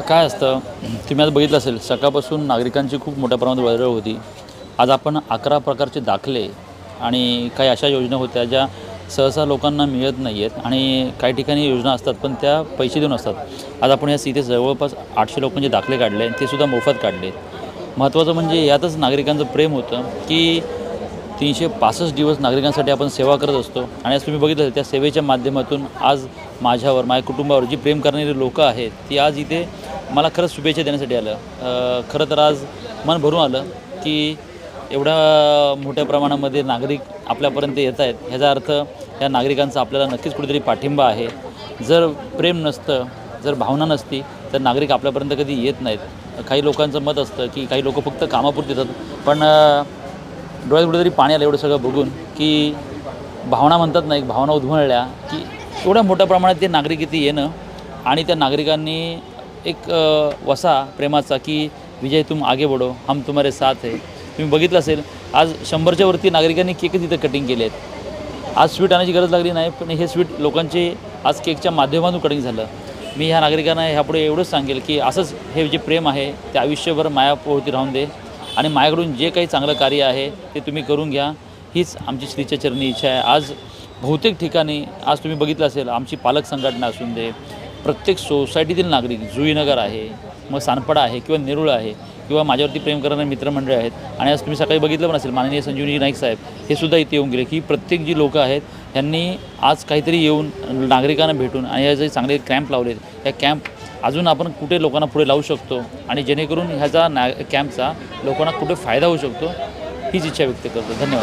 काय असतं तुम्ही आज बघितलं असेल सकाळपासून नागरिकांची खूप मोठ्या प्रमाणात वर्दळ होती. आज आपण अकरा प्रकारचे दाखले आणि काही अशा योजना होत्या ज्या सहसा लोकांना मिळत नाही आहेत आणि काही ठिकाणी योजना असतात पण त्या पैसे देऊन असतात. आज आपण या इथे जवळपास आठशे लोकांचे दाखले काढले ते सुद्धा मोफत काढले. महत्त्वाचं म्हणजे यातच नागरिकांचं प्रेम होतं की तीनशे पासष्ट दिवस नागरिकांसाठी आपण सेवा करत असतो. आणि आज तुम्ही बघितलं त्या सेवेच्या माध्यमातून आज माझ्यावर माझ्या कुटुंबावर जी प्रेम करणारी लोकं आहेत ती आज इथे मला खरंच शुभेच्छा देण्यासाठी आलं. खरं तर आज मन भरून आलं की एवढ्या मोठ्या प्रमाणामध्ये नागरिक आपल्यापर्यंत येत आहेत. ह्याचा अर्थ या नागरिकांचा आपल्याला नक्कीच कुठेतरी पाठिंबा आहे. जर प्रेम नसतं जर भावना नसती तर नागरिक आपल्यापर्यंत कधी येत नाहीत. काही लोकांचं मत असतं की काही लोक फक्त कामापुरती येतात. पण डोळ्यात कुठेतरी पाणी आलं एवढं सगळं बघून की भावना म्हणतात ना एक भावना उद्भवल्या की एवढ्या मोठ्या प्रमाणात ते नागरिक इथे येणं आणि त्या नागरिकांनी एक वसा प्रेमाचा की विजय तुम आगे बढो हम तुम्हारे साथ आहे तुम्ही बघितलं असेल आज शंभरच्या वरती नागरिकांनी केकच इथं कटिंग केले आहेत. आज स्वीट आणायची गरज लागली नाही पण हे स्वीट लोकांचे आज केकच्या माध्यमातून कटिंग झालं. मी ह्या नागरिकांना ह्यापुढे एवढंच सांगेल की असंच हे जे प्रेम आहे ते आयुष्यभर मायापोवती राहून दे आणि माझ्याकडून जे काही चांगलं कार्य आहे ते तुम्ही करून घ्या. हीच आमची श्रीच्या चरणी इच्छा आहे. आज बहुतेक ठिकाणी आज तुम्ही बघितलं असेल आमची पालक संघटना असून दे प्रत्येक सोसायटीतील नागरिक जुईनगर आहे मग सानपाडा आहे किंवा नेरुळ आहे किंवा माझ्यावरती प्रेम करणारे मित्रमंडळ आहेत आणि आज तुम्ही सकाळी बघितलं पण असेल माननीय संजीवनी नाईक साहेब हे सुद्धा इथे येऊन गेले की प्रत्येक जी लोकं आहेत ह्यांनी आज काहीतरी येऊन नागरिकांना भेटून आणि या जे चांगले कॅम्प लावलेत या कॅम्प अजून आपण कुठे लोकांना पुढे लावू शकतो आणि जेणेकरून ह्याचा ना कॅम्पचा लोकांना कुठे फायदा होऊ शकतो हीच इच्छा व्यक्त करतो. धन्यवाद.